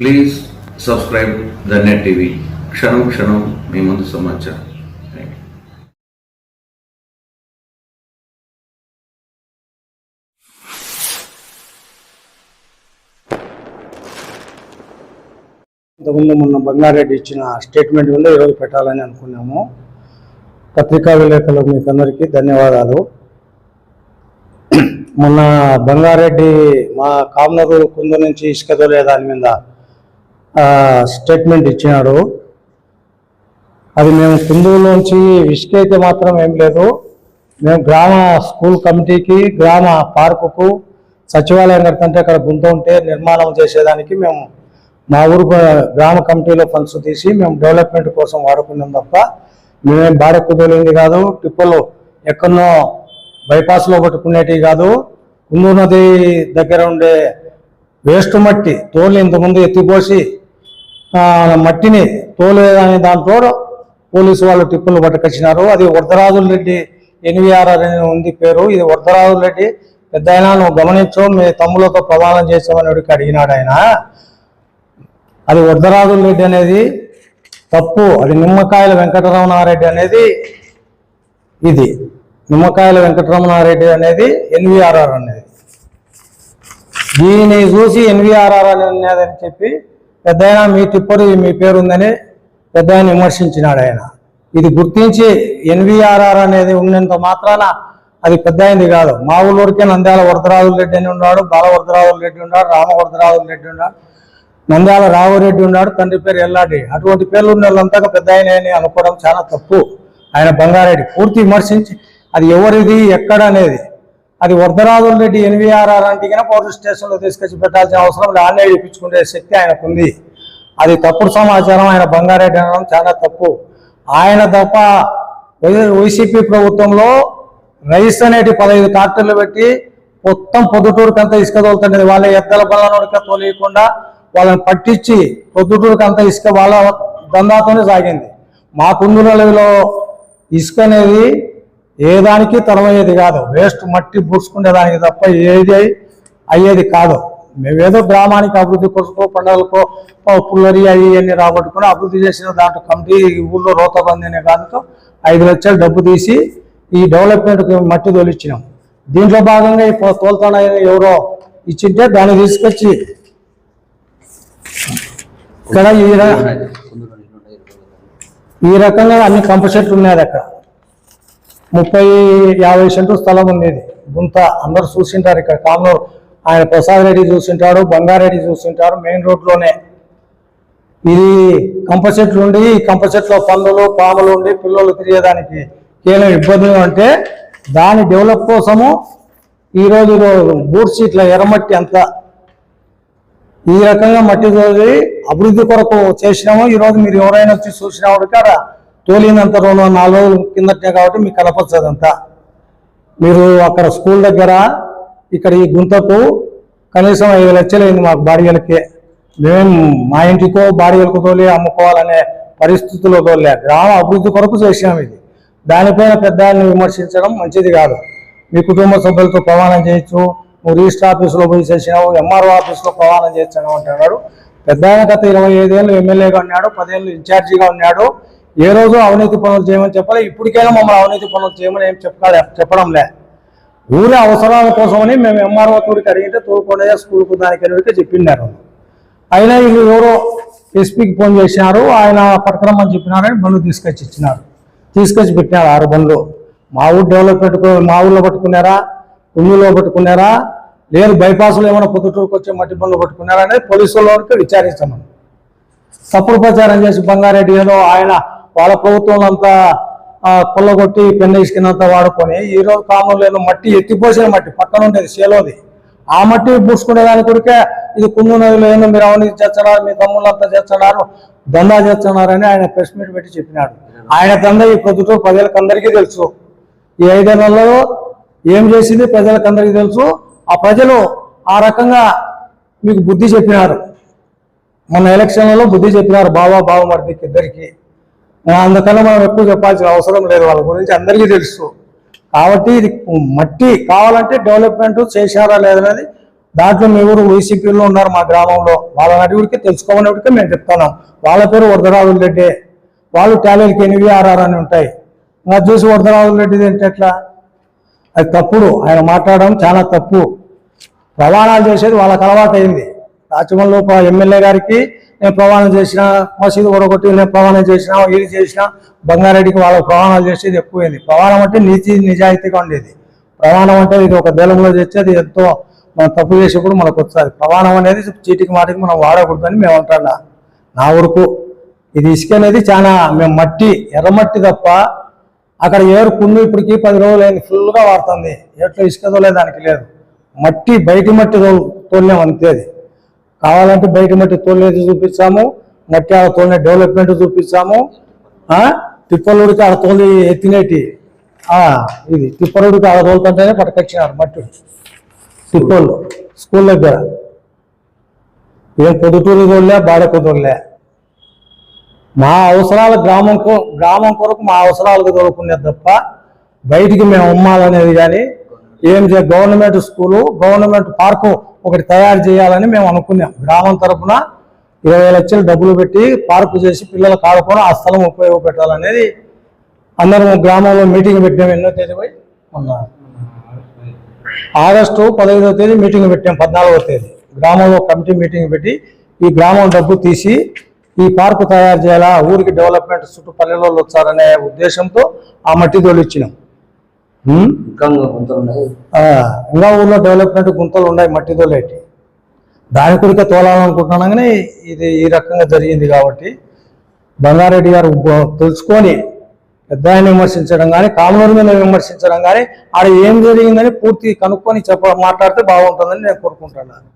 Please subscribe the net TV క్షణం క్షణం మీ ముందు సమాచారం. ఇంతకుముందు మొన్న బంగారెడ్డి ఇచ్చిన స్టేట్మెంట్ మీద ఈరోజు పెట్టాలని అనుకున్నాము. పత్రికా విలేకరులు మీకు అందరికీ ధన్యవాదాలు. మొన్న బంగారెడ్డి మా కామనరు కుందు నుంచి ఇసుక తోలే దాని మీద స్టేట్మెంట్ ఇచ్చినాడు. అది మేము కుందులోంచి ఇసుక అయితే మాత్రం ఏం లేదు. మేము గ్రామ స్కూల్ కమిటీకి గ్రామ పార్కుకు సచివాలయం కడుతుంటే అక్కడ గుంత ఉంటే నిర్మాణం చేసేదానికి మేము మా ఊరు గ్రామ కమిటీలో ఫండ్స్ తీసి మేము డెవలప్మెంట్ కోసం వాడుకున్నాం తప్ప మేమేం బాడ కుదలింది కాదు. టిప్పులు ఎక్కడో బైపాస్లో పట్టుకునేటివి కాదు. కుందూరు నది దగ్గర ఉండే వేస్ట్ మట్టి తోలు ఇంతకుముందు ఎత్తిపోసి మట్టిని తోలేదనే దాంట్లో పోలీసు వాళ్ళు టిప్పులు పట్టుకొచ్చినారు. అది వరదరాజుల రెడ్డి ఎన్వీఆర్ఆర్ అని ఉంది పేరు. ఇది వరదరాజుల రెడ్డి పెద్ద అయినా నువ్వు గమనించు మీ తమ్ములతో ప్రమాణం చేసామని వాడికి అడిగినాడు ఆయన. అది వరదరాజుల రెడ్డి అనేది తప్పు. అది నిమ్మకాయల వెంకటరమణారెడ్డి అనేది ఇది. నిమ్మకాయల వెంకటరమణారెడ్డి అనేది ఎన్విఆర్ఆర్ అనేది. దీన్ని చూసి ఎన్విఆర్ఆర్ అనేది అని చెప్పి పెద్ద మీ తిప్పరు మీ పేరు ఉందని పెద్ద ఆయన విమర్శించినాడు ఆయన. ఇది గుర్తించి ఎన్వీఆర్ఆర్ అనేది ఉన్నంత మాత్రాన అది పెద్ద అయింది కాదు. మా ఊళ్ళూరికే నంద్యాల వరదరాజుల రెడ్డి అని ఉన్నాడు బాల వరదరాజుల రెడ్డి ఉన్నాడు రామ వరదరాజుల రెడ్డి ఉన్నాడు నంద్యాల రావురెడ్డి ఉన్నాడు తండ్రి పేరు ఎల్లాడి అటువంటి పేర్లు ఉన్న వాళ్ళంతా పెద్ద ఆయన అని అనుకోవడం చాలా తప్పు. ఆయన బంగారెడ్డి. పూర్తి విమర్శించి అది ఎవరిది ఎక్కడ అనేది అది వరదరాజుల రెడ్డి ఎన్వీఆర్ఆర్ అంటే కనుక పోలీస్ స్టేషన్లో తీసుకొచ్చి పెట్టాల్సిన అవసరం లేదు. ఆన్లైన్ ఇప్పించుకునే శక్తి ఆయనకుంది. అది తప్పుడు సమాచారం. ఆయన బంగారెడ్డి అనడం చాలా తప్పు. ఆయన తప్ప వైసీపీ ప్రభుత్వంలో రైస్ అనేటి పదహైదు ట్రాక్టర్లు పెట్టి మొత్తం పొద్దుటూరుకంతా ఇసుక తోలుతుండేది. వాళ్ళ ఎద్దల బల్లనోడిక తోలియకుండా వాళ్ళని పట్టించి పొద్దుటూరుకంతా ఇసుక వాళ్ళ దందాతోనే సాగింది. మా కుందులలో ఇసుక అనేది ఏ దానికి తలమయ్యేది కాదు. వేస్ట్ మట్టి పూడ్చుకునే దానికి తప్ప ఏది అయ్యేది కాదు. మేమేదో గ్రామానికి అభివృద్ధి కోసుకో పండుగలకో పుల్లరి అవి అన్ని రాబట్టుకుని అభివృద్ధి చేసిన దాంట్లో కమిటీ ఊళ్ళో రోత పొందిన దానితో దాంతో ఐదు లక్షలు డబ్బు తీసి ఈ డెవలప్మెంట్కి మట్టి తోలిచ్చినాం. దీంట్లో భాగంగా ఈ తోలుతాన ఎవరో ఇచ్చింటే దాన్ని తీసుకొచ్చి ఇక్కడ ఈ ఈ రకంగా అన్ని కంప ఉన్నాయి అక్కడ ముప్పై యాభై సెంటు స్థలం ఉండేది. గుంత అందరు చూసింటారు ఇక్కడ కామనూరు ఆయన ప్రసాద్ రెడ్డి చూసింటాడు బంగారెడ్డి చూసింటారు మెయిన్ రోడ్లోనే. ఇది కంప చెట్లు ఉండి ఈ కంప చెట్లో పందులు పాములు ఉండి పిల్లలు తిరిగేదానికి కేవలం ఇబ్బందులు అంటే దాని డెవలప్ కోసము ఈరోజు బూట్స్ ఇట్లా ఎర్రమట్టి అంతా ఈ రకంగా మట్టి అభివృద్ధి కొరకు చేసినాము. ఈరోజు మీరు ఎవరైనా వచ్చి చూసినప్పుడు కదా తోలినంత రెండు నాలుగు రోజులు కిందటే కాబట్టి మీకు కలపచ్చు మీరు అక్కడ స్కూల్ దగ్గర ఇక్కడ ఈ గుంతకు కనీసం ఐదు లక్షలు అయింది మాకు బాడిగలకే మేము మా ఇంటికో బాడిగలకు తోలి అమ్ముకోవాలనే పరిస్థితుల్లో తోలే గ్రామ అభివృద్ధి కొరకు చేసినాం ఇది. దానిపైన పెద్దాన్ని విమర్శించడం మంచిది కాదు. మీ కుటుంబ సభ్యులతో ప్రమాణం చేయొచ్చు నువ్వు రిజిస్టర్ ఆఫీసులో పోయి చేసినావు ఎంఆర్ఓ ఆఫీసులో ప్రమాణం చేయొచ్చు అంటున్నాడు. పెద్ద ఆయన గత ఇరవై ఐదేళ్ళు ఎమ్మెల్యేగా ఉన్నాడు పదేళ్ళు ఇన్ఛార్జిగా ఉన్నాడు. ఏ రోజు అవినీతి పనులు చేయమని చెప్పాలి ఇప్పటికైనా మమ్మల్ని అవినీతి పనులు చేయమని ఏం చెప్పాలి చెప్పడం లే ఊరి అవసరాల కోసమని మేము ఎంఆర్ఓ తోడికి అడిగితే తోడుకునే స్కూల్కు దానికి అడిగితే చెప్పిండారు. అయినా వీళ్ళు ఎవరో ఎస్పీకి ఫోన్ చేసినారు ఆయన పట్టుకురమ్మని చెప్పినారని బండ్లు తీసుకొచ్చి ఇచ్చినారు. తీసుకొచ్చి పెట్టినారు ఆరు బండ్లు. మా ఊరు డెవలప్మెంట్ మా ఊళ్ళో పట్టుకున్నారా? కుందులో పట్టుకున్నారా? లేదు బైపాస్లో ఏమైనా పొద్దుటూరుకు వచ్చే మట్టి బండ్లు పట్టుకున్నారా అనేది పోలీసుల వరకు విచారిస్తున్నాం తప్పుడు ప్రచారం చేసి బంగారెడ్డి ఏదో ఆయన వాళ్ళ ప్రభుత్వంలో అంతా కొల్లగొట్టి పెన్ను ఇసుకినంతా వాడుకొని ఈ రోజు కామంలో మట్టి ఎత్తిపోసిన మట్టి పక్కన ఉండేది సేలోది. ఆ మట్టి పూసుకునే దాని కొరికే ఇది కుంగు నదిలో ఏమో మీరు అవినీతి చేస్తున్నారు మీ తమ్ముళ్ళంతా చేస్తున్నారు దందా చేస్తున్నారని ఆయన ప్రెస్ మీట్ పెట్టి చెప్పినాడు. ఆయన దందా ఈ ప్రభుత్వం ప్రజలకు అందరికీ తెలుసు. ఈ ఐదు నెలల్లో ఏం చేసింది ప్రజలకు అందరికీ తెలుసు. ఆ ప్రజలు ఆ రకంగా మీకు బుద్ధి చెప్పినారు. మన ఎలక్షన్లలో బుద్ధి చెప్పినారు బాబా బావమర్దికి ఇద్దరికి. అందుకని మనం ఎక్కువ చెప్పాల్సిన అవసరం లేదు. వాళ్ళ గురించి అందరికీ తెలుసు. కాబట్టి ఇది మట్టి కావాలంటే డెవలప్మెంట్ చేశారా లేదనేది దాంట్లో మీ ఊరు వైసీపీలో ఉన్నారు మా గ్రామంలో. వాళ్ళని అడిగితే తెలుసుకోమన్నప్పటికీ మేము చెప్తున్నాం. వాళ్ళ పేరు వరదరాజుల రెడ్డి. వాళ్ళు టాలెంట్కి ఎనిమిది ఆర్ఆర్ అని ఉంటాయి. ఇంకా చూసి వరదరాజుల రెడ్డిది అంటే ఎట్లా అది తప్పుడు. ఆయన మాట్లాడడం చాలా తప్పు. రవాణాలు చేసేది వాళ్ళకి అలవాటు అయింది రాచమల్లు ఎమ్మెల్యే గారికి నేను ప్రమాణం చేసిన మసీదు ఒకటి నేను ప్రమాణం చేసిన ఇది చేసిన బంగారెడ్డికి వాళ్ళ ప్రమాణాలు చేసేది ఎక్కువైంది. ప్రమాణం అంటే నీతి నిజాయితీగా ఉండేది. ప్రమాణం అంటే ఇది ఒక దేలంలో చేసేది ఎంతో మనం తప్పు చేసేప్పుడు మనకు వస్తుంది. ప్రమాణం అనేది చీటికి మాటికి మనం వాడకూడదని మేము అంటున్నా నా వరకు ఇది ఇసుక అనేది చాలా మేము మట్టి ఎర్రమట్టి తప్ప అక్కడ ఏరు కుండు ఇప్పటికి పది రోజులు అయింది ఫుల్గా వాడుతుంది. ఎట్లా ఇసుక తోలే దానికి లేదు. మట్టి బయటి మట్టి తోలినాం అంతేది కావాలంటే బయట మట్టి తోలేది చూపించాము మట్టి ఆడ తోలిన డెవలప్మెంట్ చూపించాము ఆ, తిప్పలుడికి ఆడ తోలి ఎత్తినేటి. ఆ, ఇది తిప్పలుడికి ఆడ తోలుతుంటేనే పట్టుకొచ్చినారు మట్టి. తిప్పలు స్కూల్ దగ్గర. ఏం పొద్దుటూరు తోలే బాడకు తోలే మా అవసరాల గ్రామం గ్రామం కొరకు మా అవసరాలకు తోలుకునే తప్ప బయటికి మేము అమ్మాలనేది కానీ ఏం చే గవర్నమెంట్ స్కూలు గవర్నమెంట్ పార్కు ఒకటి తయారు చేయాలని మేము అనుకున్నాం. గ్రామం తరపున ఇరవై లక్షలు డబ్బులు పెట్టి పార్కు చేసి పిల్లలకు ఆడుకొని ఆ స్థలం ఉపయోగపెట్టాలనేది అందరం గ్రామంలో మీటింగ్ పెట్టాం ఎన్నో తేదీ పోయి? మొన్న. ఆగస్టు పదహైదవ తేదీ మీటింగ్ పెట్టాం పద్నాలుగవ తేదీ. గ్రామంలో కమిటీ మీటింగ్ పెట్టి ఈ గ్రామం డబ్బు తీసి ఈ పార్కు తయారు చేయాలా ఊరికి డెవలప్మెంట్ చుట్టూ పల్లెల్లో వచ్చారనే ఉద్దేశంతో ఆ మట్టి తోలిచ్చినాం ఇంకా ఊర్లో డెవలప్మెంట్ గుంతలు ఉన్నాయి మట్టి తోలేటి దాని కొరికే తోలాలనుకుంటున్నాం కానీ ఇది ఈ రకంగా జరిగింది కాబట్టి బంగారెడ్డి గారు తెలుసుకొని పెద్ద ఆయన విమర్శించడం కానీ కామనూరు మీద విమర్శించడం కానీ ఆడ ఏం జరిగిందని పూర్తి కనుక్కొని చెప్ప మాట్లాడితే బాగుంటుందని నేను కోరుకుంటున్నాను.